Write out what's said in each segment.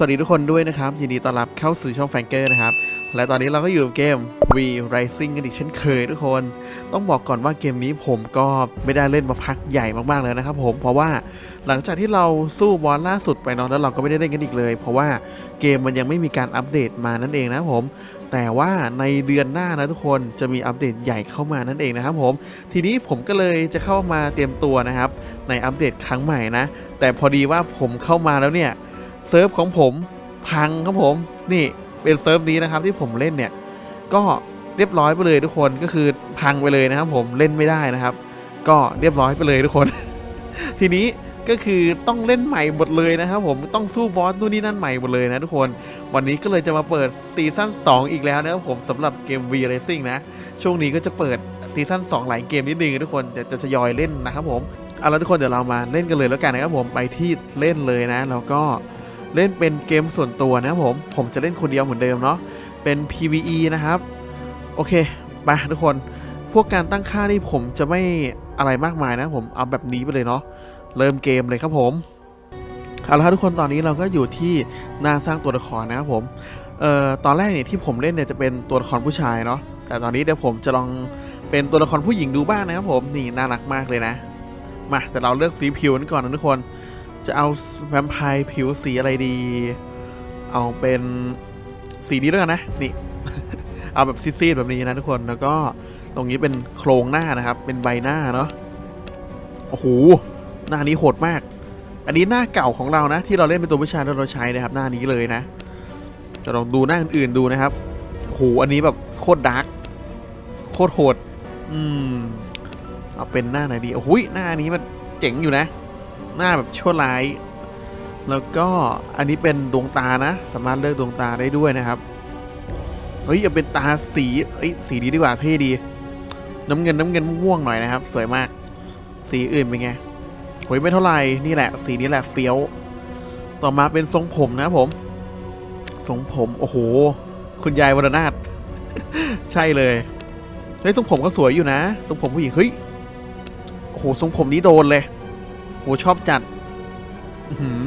สวัสดีทุกคนด้วยนะครับ ยินดีต้อนรับเข้าสู่ช่องแฟงเกอร์นะครับ และตอนนี้เราก็อยู่กับเกม V Rising กันอีกเช่นเคยทุกคน ต้องบอกก่อนว่าเกมนี้ผมก็ไม่ได้เล่นมาพักใหญ่มากๆเลยนะครับผมเพราะว่าหลังจากที่เราสู้บอสล่าสุดไปเนาะแล้วเราก็ไม่ได้เล่นกันอีกเลย เพราะว่าเกมมันยังไม่มีการอัปเดตมานั่นเองนะครับผม แต่ว่าในเดือนหน้านะทุกคนจะมีอัปเดตใหญ่เข้ามานั่นเองนะครับผม ทีนี้ผมก็เลยจะเข้ามาเตรียมตัวนะครับในอัปเดตครั้งใหม่นะแต่พอดีว่าผมเข้ามาแล้วเนี่ย เซิร์ฟของผมพังครับผมนี่เป็นเซิร์ฟนี้นะครับที่ผมเล่นเนี่ยก็เรียบร้อยไปเลยทุกคนก็คือพังไปเลยนะครับ ผมเล่นไม่ได้นะครับ ก็เรียบร้อยไปเลยทุกคน ทีนี้ก็คือต้องเล่นใหม่หมดเลยนะครับ ผมต้องสู้บอสนู่นนี่นั่นใหม่หมดเลยนะทุกคน วันนี้ก็เลยจะมาเปิดซีซั่น2 อีกแล้วนะครับผมสำหรับเกม V Racing นะ ช่วงนี้ก็จะเปิดซีซั่น2 หลายเกมนิดนึงทุกคนจะจะทยอยเล่นนะครับผมเอาละทุกคนเดี๋ยวเรามาเล่นกันเลยแล้วกันนะครับผมไปที่เล่นเลยนะ แล้วก็ เล่นเป็นเกมส่วนตัวนะผมผมจะเล่นคนเดียวเหมือนเดิมเนาะเป็น PVE นะครับโอเคไปทุกคนพวกการตั้งค่านี่ผมจะไม่อะไรมากมายนะผมเอาแบบนี้ไปเลยเนาะเริ่มเกมเลยครับผมเอาละครับทุกคนตอนนี้เราก็อยู่ที่หน้าสร้างตัวละครนะครับผมเอ่อตอนแรกเนี่ยที่ผมเล่นเนี่ยจะเป็นตัวละครผู้ชายเนาะแต่ตอนนี้เดี๋ยวผมจะลองเป็นตัวละครผู้หญิงดูบ้างนะครับผมนี่น่ารักมากเลยนะมาแต่เราเลือกสีผิวกันก่อนนะทุกคน จะเอาแวมไพร์ผิวสีอะไรดี เอาเป็นสีนี้ด้วยกันนะ นี่ เอาแบบซีดๆแบบนี้นะทุกคน แล้วก็ตรงนี้เป็นโครงหน้านะครับ เป็นใบหน้าเนาะ โอ้โห หน้านี้โหดมาก อันนี้หน้าเก่าของเรานะ ที่เราเล่นเป็นตัวผู้ชายเราใช้นะครับ หน้านี้เลยนะจะลองดูหน้าอื่นๆดูนะครับโอ้โห อันนี้แบบโคตรดาร์ก โคตรโหด อืม เอาเป็นหน้าไหนดี โอ้โหหน้านี้มันเจ๋งอยู่นะ หน้าแบบชั่วร้าย แล้วก็อันนี้เป็นดวงตานะ สามารถเลือกดวงตาได้ด้วยนะครับเฮ้ยเอาเป็นตาสีเอ้ยสีนี้ดีกว่าเท่ดี น้ำเงินน้ำเงินม่วงๆหน่อยนะครับ สวยมาก สีอื่นเป็นไงโอ้ยไม่เท่าไหร่นี่แหละ สีนี้แหละเฟี้ยว ต่อมาเป็นทรงผมนะผม ทรงผมโอ้โห คุณยายวรนาถใช่เลยเฮ้ยทรงผมก็สวยอยู่นะทรงผมผู้หญิงเฮ้ยโอ้โหทรงผมนี้โดนเลย โหชอบจัดหือ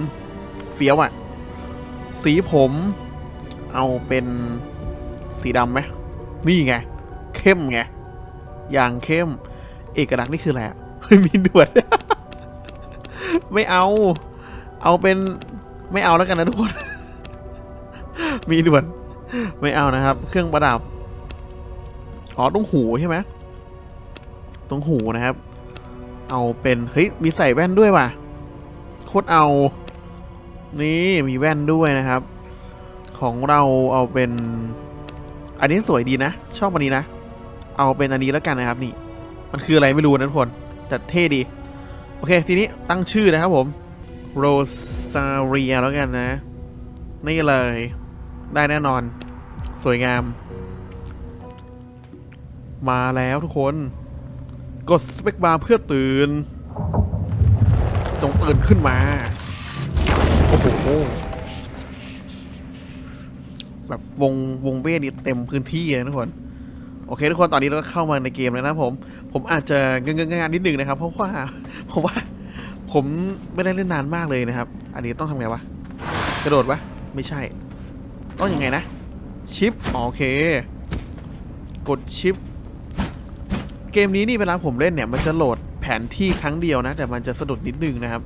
เฟี้ยวอะ่ะ สีผม เอาเป็นสีดำไหมนี่ไง เข้มไง อย่างเข้ม เอกลักษณ์นี่คืออะไรเฮ้ยมีหนวด ไม่เอา เอาเป็นไม่เอาแล้วกันนะทุกคน มีหนวด ไม่เอานะครับ เครื่องประดับ อ๋อตรงหูใช่ไหมตรงหูนะครับ เอาเป็น เฮ้ย มีใส่แว่นด้วยว่ะ โคตรเอา นี่มีแว่นด้วยนะครับ ของเราเอาเป็น อันนี้สวยดีนะ ชอบอันนี้นะ เอาเป็นอันนี้แล้วกันนะครับนี่ มันคืออะไรไม่รู้นะทุกคน แต่เท่ดี โอเค ทีนี้ตั้งชื่อนะครับผมโรซาเรียแล้วกันนะ นี่เลย ได้แน่นอน สวยงาม มาแล้วทุกคน กดสเปคบาร์เพื่อตื่นจงตื่นขึ้นมา โอ้โห แบบวงวงเวทนี่เต็มพื้นที่เลยนะทุกคน โอเคทุกคนตอนนี้เราก็เข้ามาในเกมแล้วนะผม ผมอาจจะเงงๆๆนิดนึงนะครับ เพราะว่าเพราะว่า ผมไม่ได้เล่นนานมากเลยนะครับ อันนี้ต้องทำไงวะ กระโดดวะไม่ใช่ ต้องยังไงนะ ชิป โอเค กดชิป เกมนี้นี่เวลาผมเล่นเนี่ย มันจะโหลดแผนที่ครั้งเดียวนะ แต่มันจะสะดุดนิดนึงนะครับ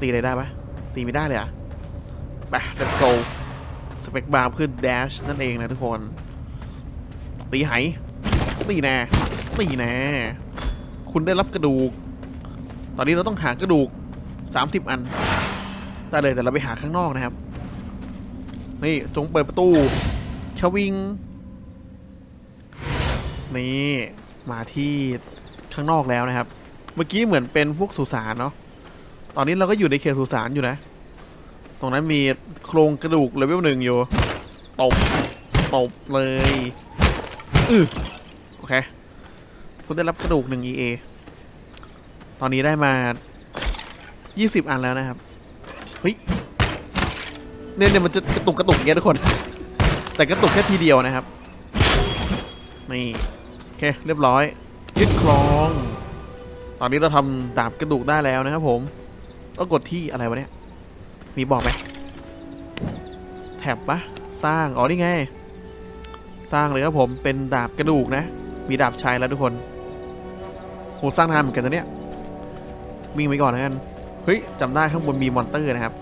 ตีอะไรได้ปะตีไม่ได้เลยอะไป let's go สเปคบาร์เพื่อ dash นั่นเองนะทุกคน ตีไหตีแน่ตีแน่คุณได้รับกระดูก ตอนนี้เราต้องหากระดูก 30 อัน ได้เลยแต่เราไปหาข้างนอกนะครับ นี่จงเปิดประตู ชวิง นี่มาที่ข้างนอกแล้วนะครับ เมื่อกี้เหมือนเป็นพวกสุสานเนาะตอนนี้เราก็อยู่ในเขตสุสานอยู่นะ ตรงนั้นมีโครงกระดูกเลเวลหนึ่งอยู่ตบตบเลยอือโอเค คุณได้รับกระดูกหนึ่ง EA ตอนนี้ได้มา 20 อันแล้วนะครับเฮ้ยเนี่ยเนี่ยมันจะกระตุกกระตุกอย่างเงี้ยทุกคน แต่กระตุกแค่ทีเดียวนะครับ นี่ เค เรียบร้อย ยึดครอง ตอนนี้เราทำดาบกระดูกได้แล้วนะครับผมต้องกดที่อะไรวะเนี่ย มีบอกไหมท็บปะสร้าง อ๋อ นี่ไง สร้างเลยครับผม เป็นดาบกระดูกนะ มีดาบชัยแล้วทุกคนโหสร้างนานเหมือนกันนะเนี่ยวิ่งไปก่อนแล้วกัน เฮ้ยจำได้ข้างบนมีมอนเตอร์นะครับ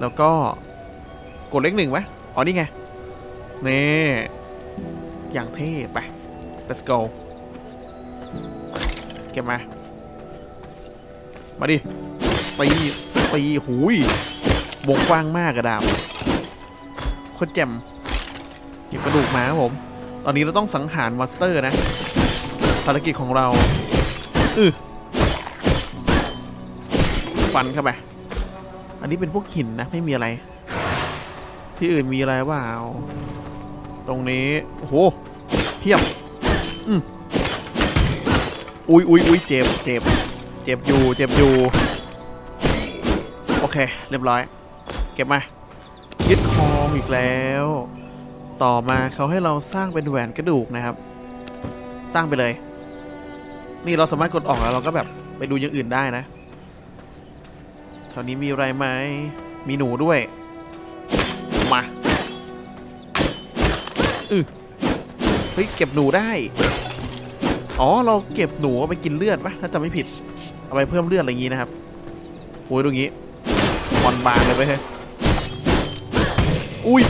แล้วก็กดเลขหนึ่งไหมอ๋อ นี่ไง นี่ อย่างเท่ไป let's go เก็บมา มาดิตีตีหูยวงกว้างมากกระดาบโคตรแจ่มเก็บกระดูกมาครับผม ตอนนี้เราต้องสังหารมอนสเตอร์นะภารกิจของเราอือฟันเข้าไป อันนี้เป็นพวกหินนะ ไม่มีอะไร ที่อื่นมีอะไรเปล่าตรงนี้ โอ้โหเพียบ อุ้ยอุ้ยอุ้ยเจ็บเจ็บเจ็บอยู่ เจ็บอยู่ โอเค เรียบร้อย เก็บมายึดคองอีกแล้ว ต่อมาเขาให้เราสร้างเป็นแหวนกระดูกนะครับ สร้างไปเลย นี่เราสามารถกดออกแล้วเราก็แบบไปดูอย่างอื่นได้นะแถวนี้มีอะไรไหม มีหนูด้วย มา อือ เฮ้ยเก็บหนูได้ อ๋อเราเก็บหนูเอาไปกินเลือดปะถ้าจำไม่ผิด เอาไปเพิ่มเลือดอะไรอย่างงี้นะครับโอ้ยดูงี้บอลบางเลยไปเฮ้ยอุ้ย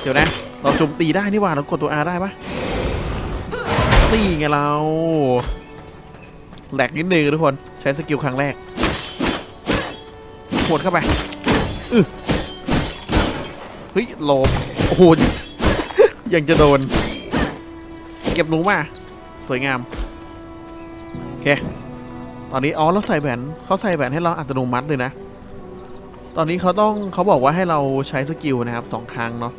เดี๋ยวนะ เราโจมตีได้นี่หว่าเรากดตัว R ได้ปะนี่ไงเราแหลกนิดนึงทุกคนใช้สกิลครั้งแรกหวดเข้าไปอือเฮ้ยโลบโอ้โห ยังจะโดน เก็บหนูมา สวยงาม โอเค ตอนนี้อ๋อเราใส่แหวนเขาใส่แหวนให้เราอัตโนมัติเลยนะ ตอนนี้เขาต้องเขาบอกว่าให้เราใช้สกิลนะครับสองครั้งเนาะ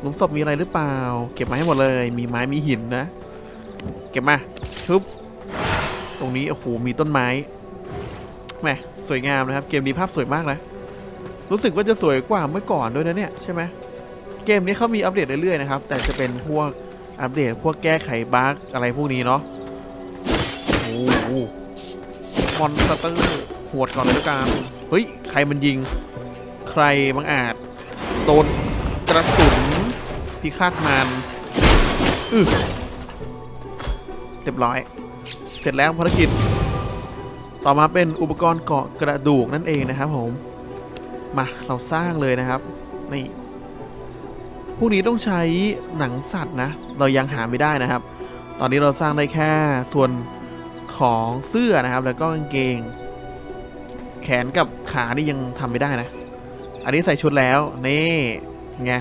หลุมศพมีอะไรหรือเปล่า เก็บมาให้หมดเลย มีไม้มีหินนะ เก็บมาชุบตรงนี้โอ้โหมีต้นไม้แหมสวยงามนะครับ เกมนี้ภาพสวยมากนะ รู้สึกว่าจะสวยกว่าเมื่อก่อนด้วยนะเนี่ยใช่ไหมเกมนี้เขามีอัปเดตเรื่อยๆนะครับ แต่จะเป็นพวกอัปเดตพวกแก้ไขบั๊กอะไรพวกนี้เนาะโอ้โหมอนสเตอร์หวดก่อนเลยแล้วกันเฮ้ย ใครมันยิง ใครบังอาจโดนกระสุนพิฆาตมันอือเรียบร้อย เสร็จแล้วภารกิจ ต่อมาเป็นอุปกรณ์เกาะกระดูกนั่นเองนะครับผม มาเราสร้างเลยนะครับ นี่ พวกนี้ต้องใช้หนังสัตว์นะ เรายังหาไม่ได้นะครับ ตอนนี้เราสร้างได้แค่ส่วนของเสื้อนะครับ แล้วก็กางเกง แขนกับขานี่ยังทำไม่ได้นะ อันนี้ใส่ชุดแล้ว นี่ไง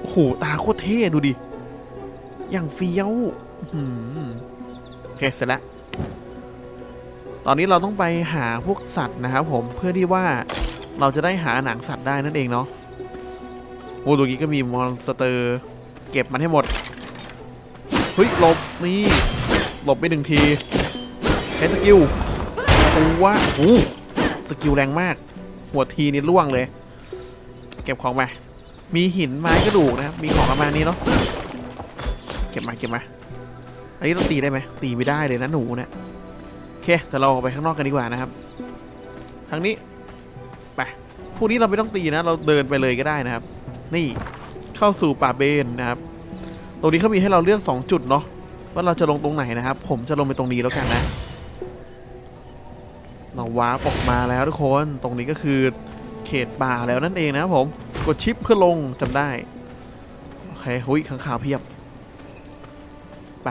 โอ้โหตาโคตรเท่ดูดิ อย่างเฟี้ยวโอเคเสร็จแล้ว ตอนนี้เราต้องไปหาพวกสัตว์นะครับผมเพื่อที่ว่าเราจะได้หาหนังสัตว์ได้นั่นเองเนาะ โอ้ตัวนี้ก็มีมอนสเตอร์ เก็บมันให้หมดเฮ้ยหลบนี่หลบไปหนึ่งทีใช้สกิลปูว่าโอ้สกิลแรงมาก หัวทีนี่ล่วงเลย เก็บของมามีหินไม้กระดูกนะครับมีของประมาณนี้เนาะเก็บมาเก็บมาอันนี้เราตีได้ไหมตีไม่ได้เลยนะหนูเนี่ยโอเคแต่เราออกไปข้างนอกกันดีกว่านะครับ ทางนี้ไปพวกนี้เราไม่ต้องตีนะ เราเดินไปเลยก็ได้นะครับ นี่เข้าสู่ป่าเบนนะครับ ตรงนี้เขามีให้เราเลือก 2 จุดเนาะว่าเราจะลงตรงไหนนะครับ ผมจะลงไปตรงนี้แล้วกันนะเราว้าออกมาแล้วทุกคนตรงนี้ก็คือเขตป่าแล้วนั่นเองนะครับผมกดชิปเพื่อลงจำได้โอเคหุยข้างข่าวเพียบไป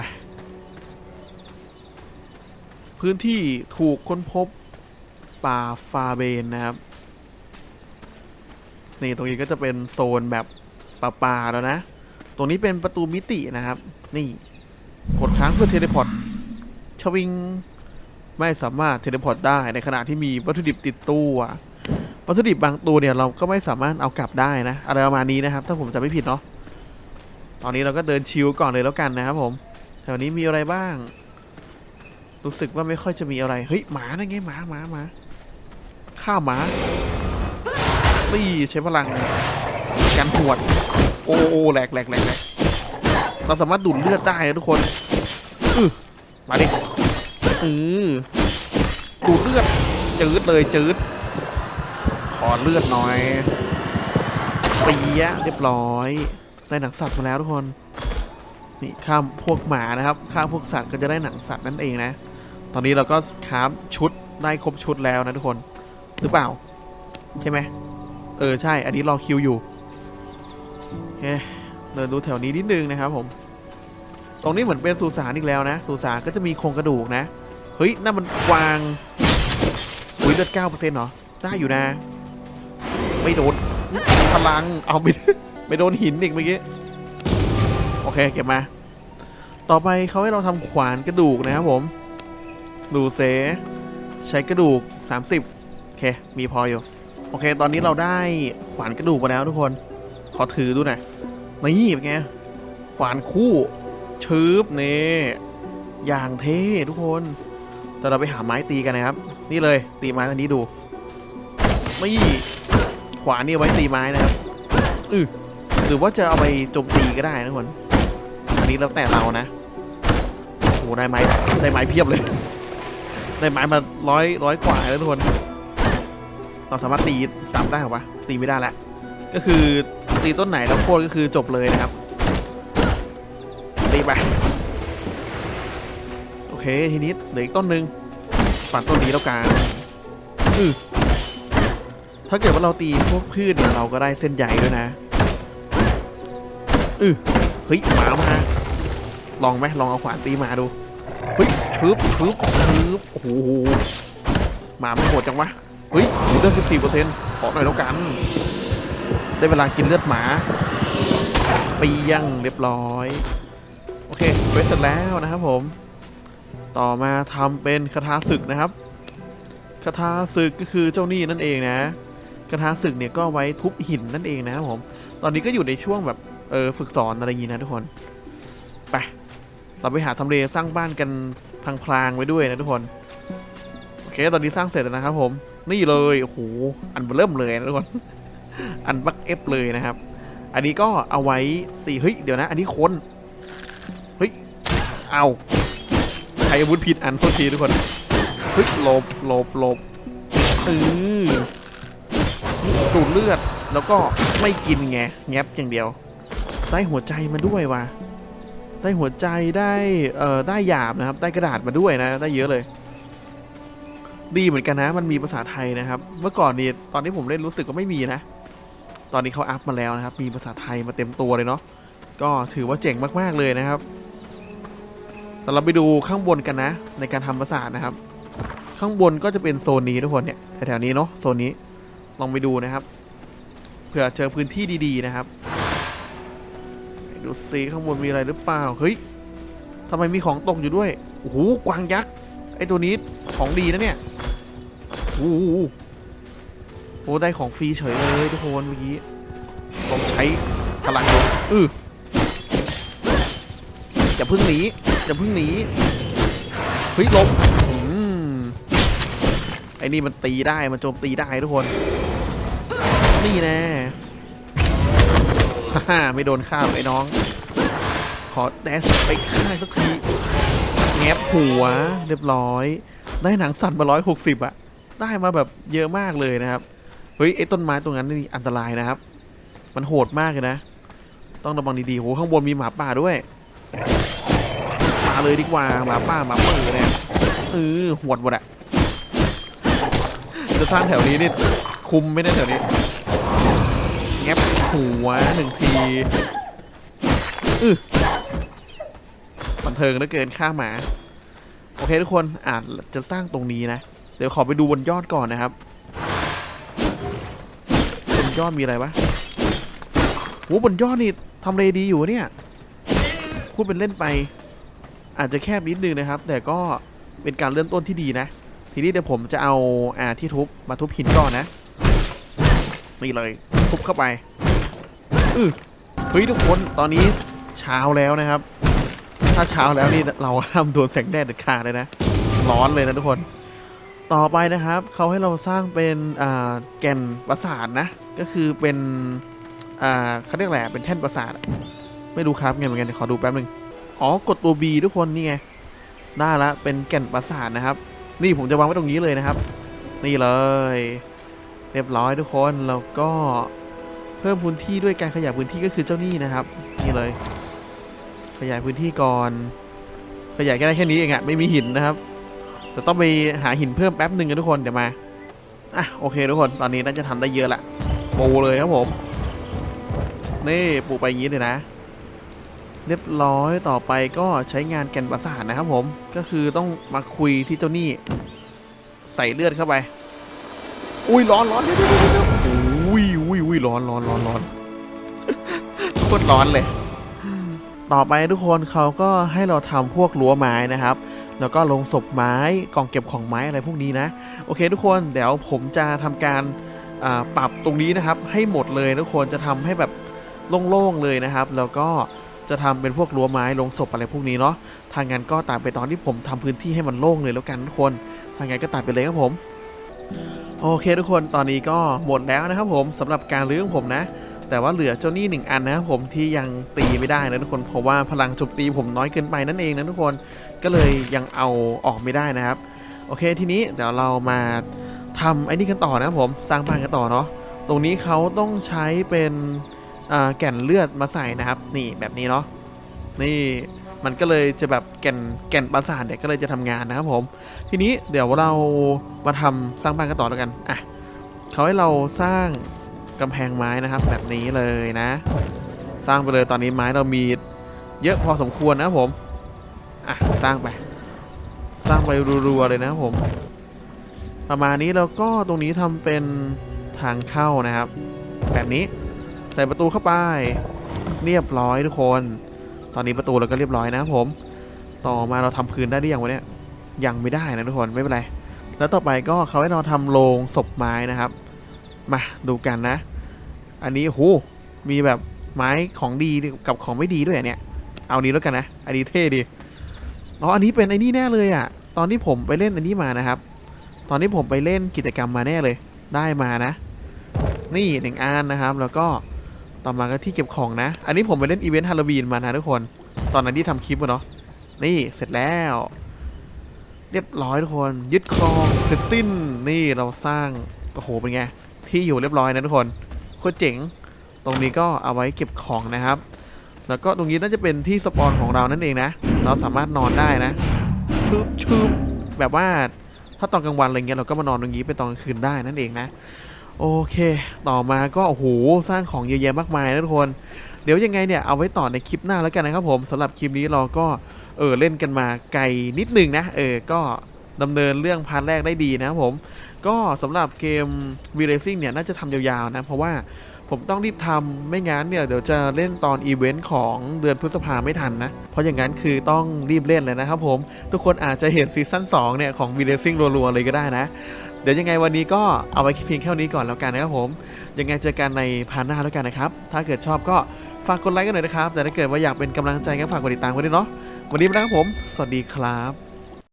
พื้นที่ถูกค้นพบป่าฟาเบนนะครับ นี่ตรงนี้ก็จะเป็นโซนแบบป่าๆแล้วนะ ตรงนี้เป็นประตูมิตินะครับ นี่ กดค้างเพื่อเทเลพอร์ตชวิง ไม่สามารถเทเลพอร์ตได้ในขณะที่มีวัตถุดิบติดตัววัตถุดิบบางตัวเนี่ยเราก็ไม่สามารถเอากลับได้นะ อะไรประมาณนี้นะครับ ถ้าผมจำไม่ผิดเนาะตอนนี้เราก็เดินชิลก่อนเลยแล้วกันนะครับผมแถวนี้มีอะไรบ้าง รู้สึกว่าไม่ค่อยจะมีอะไร เฮ้ยหมานั่นไงหมาหมาหมาฆ่าหมา ตีใช้พลังการหวด โอ้โอ้แหลกแหลกแหลกเราสามารถดูดเลือดได้ทุกคนอือมาดิออดูดเลือดจืดเลยจืด ขอเลือดหน่อยปียะเรียบร้อยได้หนังสัตว์มาแล้วทุกคนนี่ข้ามพวกหมานะครับข้ามพวกสัตว์ก็จะได้หนังสัตว์นั่นเองนะ ตอนนี้เราก็คราฟชุดได้ครบชุดแล้วนะทุกคน หรือเปล่า ใช่ไหม เออ ใช่ อันนี้รอคิวอยู่โอเคเดินดูแถวนี้นิดนึงนะครับผม ตรงนี้เหมือนเป็นสุสานอีกแล้วนะ สุสานก็จะมีโครงกระดูกนะ เฮ้ยนั่นมันกวางอุ้ยเลือดเก้าเปอร์เซ็นต์เหรอ ได้อยู่นะ ไม่โดนพลัง เอาไม่ไม่โดนหินอีกเมื่อกี้ โอเค เก็บมา ต่อไปเขาให้เราทำขวานกระดูกนะครับผม ดูเซใช้กระดูก 30โอเค มีพออยู่ โอเค ตอนนี้เราได้ขวานกระดูกมาแล้วทุกคน ขอถือดูหน่อยนี่เป็นไง ขวานคู่ชืบเน่อย่างเท่ทุกคน แต่เราไปหาไม้ตีกันนะครับ นี่เลยตีไม้อันนี้ดูนี่ขวานนี่ไว้ตีไม้นะครับอือหรือว่าจะเอาไปโจมตีก็ได้นะทุกคน อันนี้แล้วแต่เรานะโอ้ได้ไม้ได้ไม้เพียบเลย ได้ไม้มาร้อยร้อยกว่าแล้วทุกคน เราสามารถตีซ้ำได้เหรอวะตีไม่ได้ละก็คือตีต้นไหนแล้วโค่นก็คือจบเลยนะครับ ตีไป โอเคทีนี้เหลืออีกต้นหนึ่งฝันต้นนี้แล้วกันอือถ้าเกิดว่าเราตีพวกพืชเนี่ยเราก็ได้เส้นใหญ่ด้วยนะอือเฮ้ยหมามาลองไหมลองเอาขวานตีหมาดูเฮ้ยฟึบฟึบฟึบโอ้โหหมาไม่โหดจังวะ เฮ้ยเลือด14เปอร์เซ็นต์ขอหน่อยแล้วกัน ได้เวลากินเลือดหมาปียังเรียบร้อย โอเคเวสเสร็จแล้วนะครับผม ต่อมาทำเป็นคาถาศึกนะครับคาถาศึกก็คือเจ้าหนี้นั่นเองนะคาถาศึกเนี่ยก็ไว้ทุบหินนั่นเองนะครับผม ตอนนี้ก็อยู่ในช่วงแบบเออฝึกสอนอะไรอย่างนี้นะทุกคนไปเราไปหาทำเลสร้างบ้านกันพลางๆไว้ด้วยนะทุกคน โอเค ตอนนี้สร้างเสร็จแล้วนะครับผม นี่เลยโอ้โหอันเริ่มเลยนะทุกคนอันบักเอฟเลยนะครับ อันนี้ก็เอาไว้ตีเฮ้ยเดี๋ยวนะ อันนี้คนเฮ้ยเอาใครอาวุธผิดอันโทษทีทุกคนเฮ้ยหลบหลบหลบเออดูดเลือดแล้วก็ไม่กินไงแงบอย่างเดียว ได้หัวใจมาด้วยว่ะได้หัวใจได้เอ่อได้หยาบนะครับ ได้กระดาษมาด้วยนะ ได้เยอะเลย ดีเหมือนกันนะ มันมีภาษาไทยนะครับ เมื่อก่อนนี่ตอนที่ผมเล่นรู้สึกว่าไม่มีนะ ตอนนี้เขาอัพมาแล้วนะครับ มีภาษาไทยมาเต็มตัวเลยเนาะ ก็ถือว่าเจ๋งมากๆเลยนะครับแต่เราไปดูข้างบนกันนะ ในการทำประสาทนะครับ ข้างบนก็จะเป็นโซนนี้ทุกคนเนี่ยแถวๆนี้เนาะโซนนี้ลองไปดูนะครับเผื่อเจอพื้นที่ดีๆนะครับดูซิข้างบนมีอะไรหรือเปล่าเฮ้ยทำไมมีของตกอยู่ด้วยโอ้โหกวางยักษ์ไอตัวนี้ของดีนะเนี่ย อ้โหโอ้ได้ของฟรีเฉยเลยทุกคนเมื่อกี้ลองใช้พลังดูอืออย่าพึ่งหนีอย่าพึ่งหนีเฮ้ยลบอืมไอ้นี่มันตีได้มันโจมตีได้ทุกคน นี่แน่ฮ่าฮ่าไม่โดนข้าวไอ้น้อง ขอแดชไปข้างสักทีแงบหัวเรียบร้อย ได้หนังสัตว์มาร้อยหกสิบอะ ได้มาแบบเยอะมากเลยนะครับ เฮ้ยไอ้ต้นไม้ตรงนั้นนี่อันตรายนะครับ มันโหดมากเลยนะ ต้องระวังดีๆโหข้างบนมีหมาป่าด้วย มาเลยดีกว่าหมาป่าหมาเปิดเนี่ยเออหวดหมดอะจะสร้างแถวนี้นี่คุมไม่ได้แถวนี้แงบหัวหนึ่งทีอือบันเทิงเหลือเกินฆ่าหมา โอเคทุกคนอาจจะสร้างตรงนี้นะ เดี๋ยวขอไปดูบนยอดก่อนนะครับบนยอดมีอะไรวะโหบนยอดนี่ทำเลดีอยู่เนี่ยพูดเป็นเล่นไป อาจจะแคบนิดนึงนะครับ แต่ก็เป็นการเริ่มต้นที่ดีนะ ทีนี้เดี๋ยวผมจะเอาอ่าที่ทุบมาทุบหินก่อนนะนี่เลยทุบเข้าไปอือเฮ้ยทุกคนตอนนี้เช้าแล้วนะครับ ถ้าเช้าแล้วนี่เราห้ามโดนแสงแดดเด็ดขาดเลยนะ ร้อนเลยนะทุกคน ต่อไปนะครับเขาให้เราสร้างเป็นแก่นปราสาทนะ ก็คือเป็นเขาเรียกอะไรอะเป็นแท่นปราสาทไม่รู้ครับไงเหมือนกันเดี๋ยวขอดูแป๊บนึงอ๋อกดตัว B ทุกคนนี่ไงได้ละเป็นแก่นปราสาทนะครับ นี่ผมจะวางไว้ตรงนี้เลยนะครับ นี่เลย เรียบร้อยทุกคนแล้วก็เพิ่มพื้นที่ด้วยการขยายพื้นที่ก็คือเจ้านี่นะครับ นี่เลย ขยายพื้นที่ก่อน ขยายแค่ได้แค่นี้เองอะไม่มีหินนะครับ แต่ต้องไปหาหินเพิ่มแป๊บหนึ่งกันทุกคนเดี๋ยวมาอะโอเคทุกคนตอนนี้น่าจะทำได้เยอะละปูเลยครับผม นี่ปูไปอย่างนี้เลยนะ เรียบร้อยต่อไปก็ใช้งานแก่นประสาทนะครับผม ก็คือต้องมาคุยที่เจ้าหนี่ใส่เลือดเข้าไป อุ้ยร้อนร้อนเดี๋ยวเดี๋ยวเดี๋ยวอุ้ยอุ้ยอุ้ยร้อนร้อนร้อนร้อนโคตรร้อนเลย ต่อไปทุกคนเขาก็ให้เราทำพวกรั้วไม้นะครับ แล้วก็ลงศพไม้กล่องเก็บของไม้อะไรพวกนี้นะ โอเคทุกคนเดี๋ยวผมจะทำการปรับตรงนี้นะครับ ให้หมดเลยทุกคนจะทำให้แบบโล่งๆเลยนะครับ แล้วก็จะทำเป็นพวกรั้วไม้ลงศพอะไรพวกนี้เนาะทางงานก็ตามไปตอนที่ผมทำพื้นที่ให้มันโล่งเลยแล้วกันทุกคนทางงานก็ตามไปเลยครับผม โอเคทุกคนตอนนี้ก็หมดแล้วนะครับผมสำหรับการเรื่องผมนะ แต่ว่าเหลือเจ้านี้หนึ่งอันนะครับผมที่ยังตีไม่ได้นะทุกคนเพราะว่าพลังโจมตีผมน้อยเกินไปนั่นเองนะทุกคนก็เลยยังเอาออกไม่ได้นะครับ โอเคทีนี้เดี๋ยวเรามาทำไอ้นี่กันต่อนะครับผมสร้างบ้านกันต่อเนาะตรงนี้เขาต้องใช้เป็นแก่นเลือดมาใส่นะครับนี่แบบนี้เนาะนี่มันก็เลยจะแบบแก่นแก่นประสาทเนี่ยก็เลยจะทำงานนะครับผม ทีนี้เดี๋ยวเรามาทำสร้างบ้านกันต่อแล้วกันอะเขาให้เราสร้าง กำแพงไม้นะครับ แบบนี้เลยนะ สร้างไปเลยตอนนี้ไม้เรามีเยอะพอสมควรนะผมอะสร้างไป สร้างไปรัวๆเลยนะผม ประมาณนี้แล้วก็ตรงนี้ทำเป็นทางเข้านะครับ แบบนี้ใส่ประตูเข้าไป เรียบร้อยทุกคน ตอนนี้ประตูเราก็เรียบร้อยนะผม ต่อมาเราทำพื้นได้หรือยังวะเนี่ยยังไม่ได้นะทุกคนไม่เป็นไรแล้วต่อไปก็เขาให้เราทำโรงศพไม้นะครับ มาดูกันนะ อันนี้โหมีแบบไม้ของดีกับของไม่ดีด้วยเนี่ยเอานี้แล้วกันนะ อันนี้เท่ดีอ๋ออันนี้เป็นไอ้นี่แน่เลยอะ่ะ ตอนที่ผมไปเล่นอันนี้มานะครับ ตอนที่ผมไปเล่นกิจกรรมมาแน่เลย ได้มานะ นี่หนึ่งอันนะครับ แล้วก็ต่อมาก็ที่เก็บของนะ อันนี้ผมไปเล่นอีเวนต์ฮาโลวีนมานะทุกคน ตอนนั้นที่ทำคลิปอะเนาะ นี่เสร็จแล้ว เรียบร้อยทุกคน ยึดครองเสร็จสิ้น นี่เราสร้าง โอ้โห เป็นไง ที่อยู่เรียบร้อยนะทุกคนโคตรเจ๋ง ตรงนี้ก็เอาไว้เก็บของนะครับ แล้วก็ตรงนี้น่าจะเป็นที่สปอนของเรานั่นเองนะ เราสามารถนอนได้นะชืบชืบแบบว่าถ้าตอนกลางวันอะไรเงี้ยเราก็มานอนตรงนี้เป็นตอนกลางคืนได้นั่นเองนะโอเค ต่อมาก็โอ้โหสร้างของเยอะแยะมากมายนะทุกคน เดี๋ยวยังไงเนี่ยเอาไว้ต่อในคลิปหน้าแล้วกันนะครับผมสำหรับคลิปนี้เราก็เออเล่นกันมาไกลนิดนึงนะ เออก็ ดำเนินเรื่องพาร์ทแรกได้ดีนะครับผม ก็สำหรับเกม v r a c i n g เนี่ยน่าจะทำยาวๆนะ เพราะว่าผมต้องรีบทำไม่งั้นเนี่ยเดี๋ยวจะเล่นตอนอีเวนต์ของเดือนพฤษภาไม่ทันนะ เพราะอย่างนั้นคือต้องรีบเล่นเลยนะครับผม ทุกคนอาจจะเห็นซีซั่น2เนี่ยของ v r a c i n g รัวๆเลยก็ได้นะ เดี๋ยวยังไงวันนี้ก็เอาไว้เพียงแค่นี้ก่อนแล้วกันนะครับผม ยังไงเจอกันในพาร์ทหน้าแล้วกันนะครับ ถ้าเกิดชอบก็ฝากกดไลค์กันหน่อยนะครับ แต่ถ้าเกิดว่าอยากเป็นกำลังใจก็ฝากกดติดตามกันด้วยเนาะ วันนี้ไปแล้วครับผม สวัสดีครับ